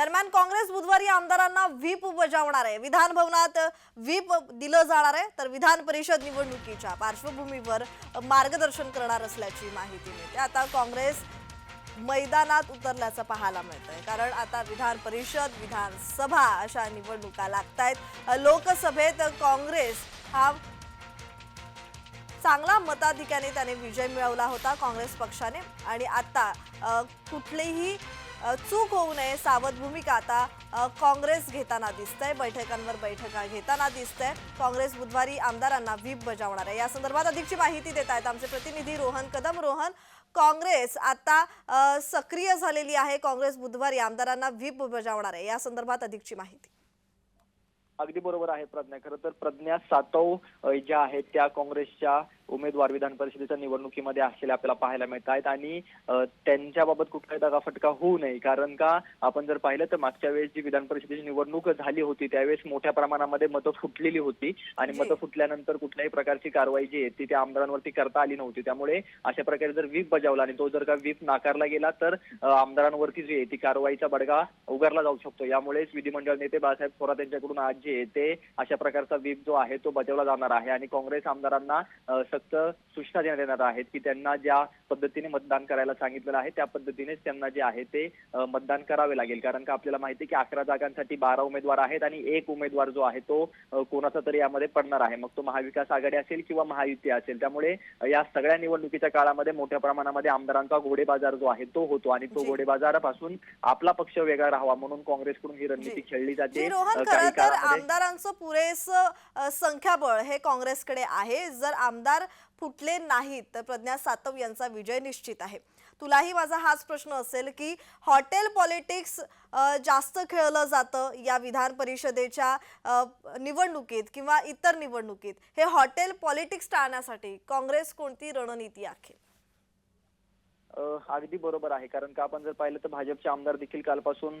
दरम्यान काँग्रेस बुधवारी आमदारांना व्हीप बजावणार आहे. विधान भवनात व्हीप दिलं जाणार आहे तर विधान परिषद निवडणुकीच्या पार्श्वभूमीवर मार्गदर्शन करणार असल्याची माहिती मिळते. आता काँग्रेस मैदानात उतरल्याचं पाहायला मिळतंय. कारण आता विधान परिषद विधानसभा अशा निवडणुका लागत आहेत लोकसभेत काँग्रेस हा चांगला मताधिक्याने त्याने विजय मिळवला होता काँग्रेस पक्षाने. आणि आता कुठलेही कुठलीही चूक होऊ नये सावध भूमिका आता काँग्रेस घेताना दिसतंय बैठकांवर बैठका घेताना दिसतंय. काँग्रेस बुधवारी आमदारांना व्हीप बजावणार आहे. या संदर्भात अधिकची माहिती देत आहेत आमचे प्रतिनिधी रोहन कदम रोहन. काँग्रेस आता सक्रिय झालेली आहे. काँग्रेस बुधवारी आमदारांना व्हीप बजावणार आहे. या संदर्भात अधिकची माहिती. अगदी बरोबर आहे प्रज्ञा. खरं तर प्रज्ञा सातव ज्या आहेत त्या काँग्रेसच्या उमेदवार विधान परिषदेच्या निवडणुकीमध्ये असलेल्या आपल्याला पाहायला मिळत आहेत आणि त्यांच्याबाबत कुठलाही दगाफटका होऊ नये. कारण का आपण जर पाहिलं तर मागच्या वेळेस जी विधान परिषदेची निवडणूक झाली होती त्यावेळेस मोठ्या प्रमाणामध्ये मतं फुटलेली होती आणि. मतं फुटल्यानंतर कुठल्याही प्रकारची कारवाई जी आहे ती त्या आमदारांवरती करता आली नव्हती. त्यामुळे अशा प्रकारे जर व्हीप बजावला आणि तो जर का व्हीप नाकारला गेला तर आमदारांवरती जी आहे ती कारवाईचा बडगा उगारला जाऊ शकतो. यामुळेच विधिमंडळ नेते बाळासाहेब थोरात यांच्याकडून आज जे आहे ते अशा प्रकारचा व्हीप जो आहे तो बजावला जाणार आहे. आणि काँग्रेस आमदारांना सक्त सूचना देण्यात येणार आहेत की त्यांना ज्या पद्धतीने मतदान करायला सांगितलेलं आहे त्या पद्धतीनेच त्यांना जे आहे ते मतदान करावे लागेल. कारण का आपल्याला माहिती आहे की अकरा जागांसाठी बारा उमेदवार आहेत आणि एक उमेदवार जो आहे तो कोणाचा तरी यामध्ये पडणार आहे. मग तो महाविकास आघाडी असेल किंवा महायुती असेल. त्यामुळे या सगळ्या निवडणुकीच्या काळामध्ये मोठ्या प्रमाणामध्ये आमदारांचा घोडेबाजार जो आहे तो होतो आणि तो. घोडेबाजारापासून आपला पक्ष वेगळा राहावा म्हणून काँग्रेसकडून ही रणनीती. खेळली जाते. आमदारांचं पुरेसं संख्याबळ हे काँग्रेसकडे आहे. जर आमदार फुटले नाहीत तर प्रज्ञा सातव यांचा विजय निश्चित आहे. तुलाही माझा हाच प्रश्न असेल की हॉटेल पॉलिटिक्स जास्त खेळलं जातं या विधान परिषदेच्या निवडणुकीत किंवा इतर निवडणुकीत हे हॉटेल पॉलिटिक्स टाळण्यासाठी काँग्रेस कोणती रणनीती आखेल अगदी बरोबर आहे. कारण का आपण जर पाहिलं तर भाजपचे आमदार देखील कालपासून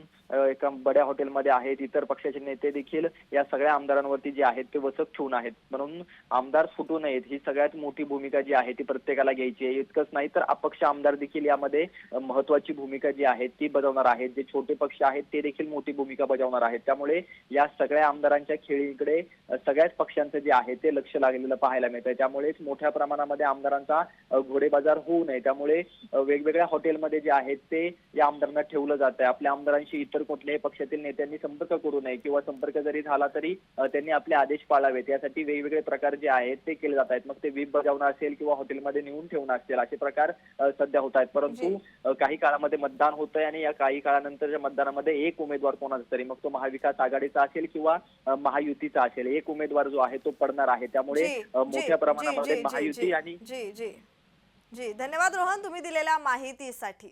एका बड्या हॉटेलमध्ये आहेत. इतर पक्षाचे नेते देखील या सगळ्या आमदारांवरती जे आहेत ते वचक ठेवून आहेत. म्हणून आमदार फुटू नयेत. ही सगळ्यात मोठी भूमिका जी आहे ती प्रत्येकाला घ्यायची आहे. इतकंच नाही तर अपक्ष आमदार देखील यामध्ये महत्वाची भूमिका जी आहे ती बजावणार आहेत. जे छोटे पक्ष आहेत ते देखील मोठी भूमिका बजावणार आहेत. त्यामुळे या सगळ्या आमदारांच्या खेळीकडे सगळ्याच पक्षांचं जे आहे ते लक्ष लागलेलं पाहायला मिळतंय. त्यामुळेच मोठ्या प्रमाणामध्ये आमदारांचा घोडेबाजार होऊ नये. त्यामुळे वेगवेगळ्या हॉटेलमध्ये जे आहेत ते या आमदारांना ठेवलं जात आहे आपल्या आमदारांशी इतर कुठल्याही पक्षातील नेत्यांनी संपर्क करू नये किंवा संपर्क जरी झाला तरी त्यांनी आपले आदेश पाळावेत. यासाठी वेगवेगळे प्रकार जे आहेत ते केले जात आहेत. मग ते वीप बजावणं असेल किंवा हॉटेलमध्ये नेऊन ठेवणं असेल असे प्रकार सध्या होत आहेत. परंतु. अ, काही काळामध्ये मतदान होतंय आणि या काही काळानंतरच्या मतदानामध्ये एक उमेदवार कोणाचा तरी मग तो महाविकास आघाडीचा असेल किंवा महायुतीचा असेल एक उमेदवार जो आहे तो पडणार आहे. त्यामुळे मोठ्या प्रमाणामध्ये महायुती आणि जी जी. जी धन्यवाद रोहन तुम्ही दिलेल्या माहितीसाठी.